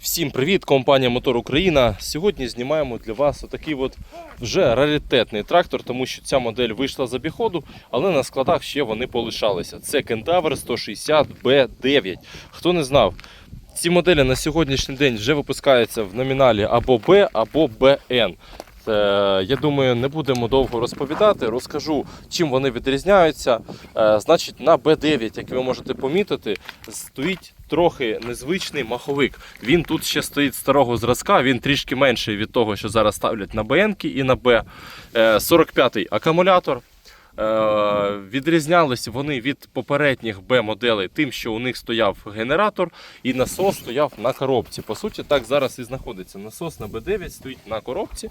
Всім привіт, компанія Мотор Україна. Сьогодні знімаємо для вас отакий от вже раритетний трактор, тому що ця модель вийшла з обіходу, але на складах ще вони полишалися. Це Кентавр 160 B9. Хто не знав, ці моделі на сьогоднішній день вже випускаються в номіналі або B, або BN. Е, Я думаю, не будемо довго розповідати. Розкажу, чим вони відрізняються. Е, Значить, на B9, як ви можете помітити, стоїть трохи незвичний маховик. Він тут ще стоїть старого зразка, він трішки менший від того, що зараз ставлять на BN і на. Е, 45-й акумулятор. Е, Відрізнялися вони від попередніх B-моделей тим, що у них стояв генератор і насос стояв на коробці. По суті, так зараз і знаходиться. Насос на B9 стоїть на коробці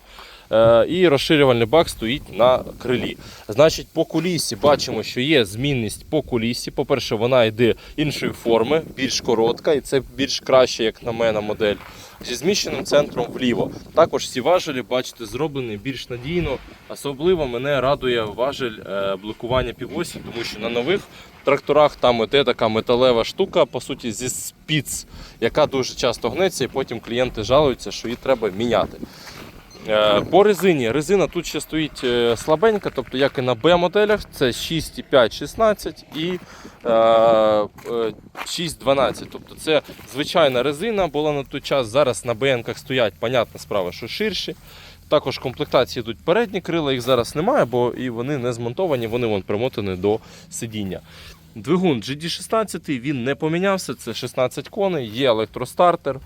е, і розширювальний бак стоїть на крилі. Значить, по кулісі бачимо, що є змінність по кулісі. По-перше, вона йде іншої форми, більш коротка, і це більш краще, як на мене, модель. Зі зміщеним центром вліво. Також всі важелі, бачите, зроблені більш надійно. Особливо мене радує важель е, блокування півосі, тому що на нових тракторах там іде така металева штука, по суті, зі спіц, яка дуже часто гнеться, і потім клієнти жалуються, що її треба міняти. Е, По резині. Резина тут ще стоїть е, слабенька, тобто як і на B-моделях, це 6,5, 16 і е, е, 6,12. Тобто це звичайна резина була на той час. Зараз на BN-ках стоять, понятна справа, що ширші. Також комплектації йдуть передні крила, їх зараз немає, бо і вони не змонтовані, вони вон примотані до сидіння. Двигун GD16 він не помінявся, це 16 коней, є електростартер,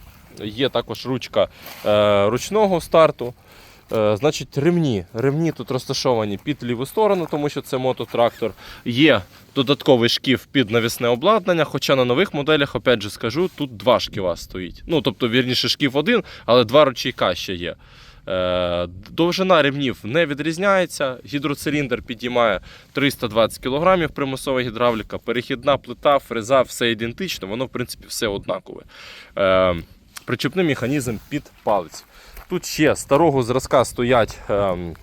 є також ручка е, ручного старту. Е, Значить, ремні. Ремні тут розташовані під ліву сторону, тому що це мототрактор. Є додатковий шків під навісне обладнання. Хоча на нових моделях, опять же скажу, тут два шківа стоїть. Ну, тобто, вірніше, шків один, але два ручейка ще є. Е, Довжина ремнів не відрізняється. Гідроциліндр підіймає 320 кг примусова гідравліка, перехідна плита, фреза, все ідентично, воно в принципі все однакове. Причепний механізм під палець. Тут ще старого зразка стоять ем,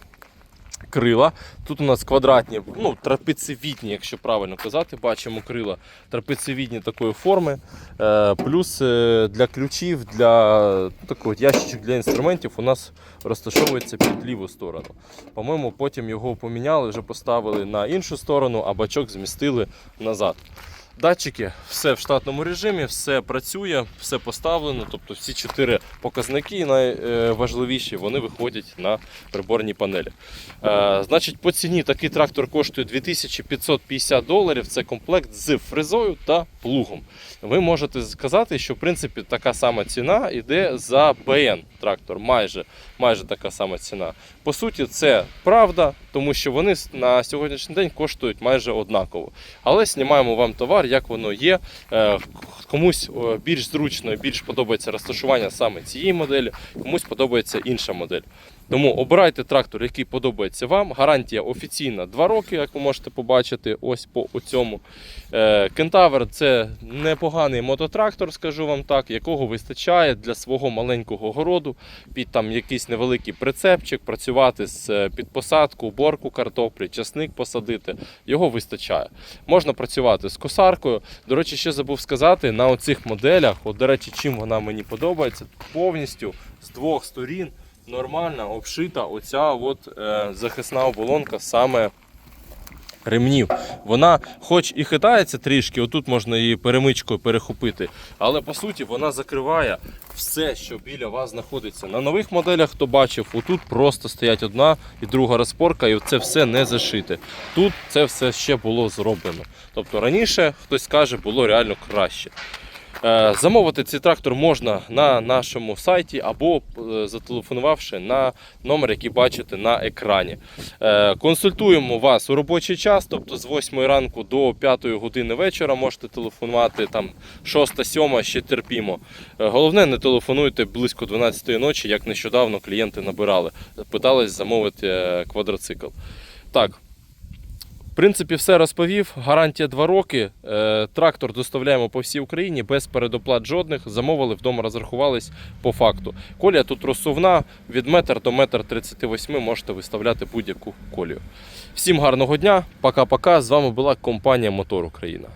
крила. Тут у нас квадратні, ну, трапецевідні, якщо правильно казати, бачимо крила трапецевідні такої форми. Е, плюс е, для ключів, для такий от ящичок для інструментів у нас розташовується під ліву сторону. По-моєму, потім його поміняли, вже поставили на іншу сторону, а бачок змістили назад. Датчики, все в штатному режимі, все працює, все поставлено. Тобто всі чотири показники найважливіші вони виходять на приборній панелі. Е, значить, по ціні такий трактор коштує 2550 доларів. Це комплект з фрезою та плугом. Ви можете сказати, що в принципі така сама ціна йде за БН трактор, майже, майже така сама ціна. По суті, це правда, тому що вони на сьогоднішній день коштують майже однаково. Але знімаємо вам товар, як воно є. Е, Комусь е, більш зручно, більш подобається розташування саме цієї моделі, комусь подобається інша модель. Тому обирайте трактор, який подобається вам. Гарантія офіційна 2 роки, як ви можете побачити, ось по цьому. Кентавр це непоганий мототрактор, скажу вам так, якого вистачає для свого маленького городу, під там якийсь невеликий прицепчик, працювати з е, під посадку, уборку картоплі, часник посадити. Його вистачає. Можна працювати з косаркою. До речі, ще забув сказати, на оцих моделях, от, до речі, чим вона мені подобається, повністю з двох сторін нормально обшита оця от, е, захисна оболонка саме ремнів. Вона, хоч і хитається трішки, отут можна її перемичкою перехопити, але по суті вона закриває все, що біля вас знаходиться. На нових моделях, хто бачив, отут просто стоять одна і друга розпорка, і це все не зашите. Тут це все ще було зроблено. Тобто раніше хтось скаже, було реально краще. Е, Замовити цей трактор можна на нашому сайті або е, зателефонувавши на номер, який бачите на екрані. Е, Консультуємо вас у робочий час, тобто з 8 ранку до 5 години вечора можете телефонувати там 6-7 ще терпімо. Головне, не телефонуйте близько 12 ночі, як нещодавно клієнти набирали. Питались замовити квадроцикл. Так, принципі, все розповів. Гарантія 2 роки. Е, Трактор доставляємо по всій Україні без передоплат жодних. Замовили, вдома розрахувались по факту. Колія тут розсувна від метр до метр 38 можете виставляти будь-яку колію. Всім гарного дня, пока-пока. З вами була компанія Мотор Україна.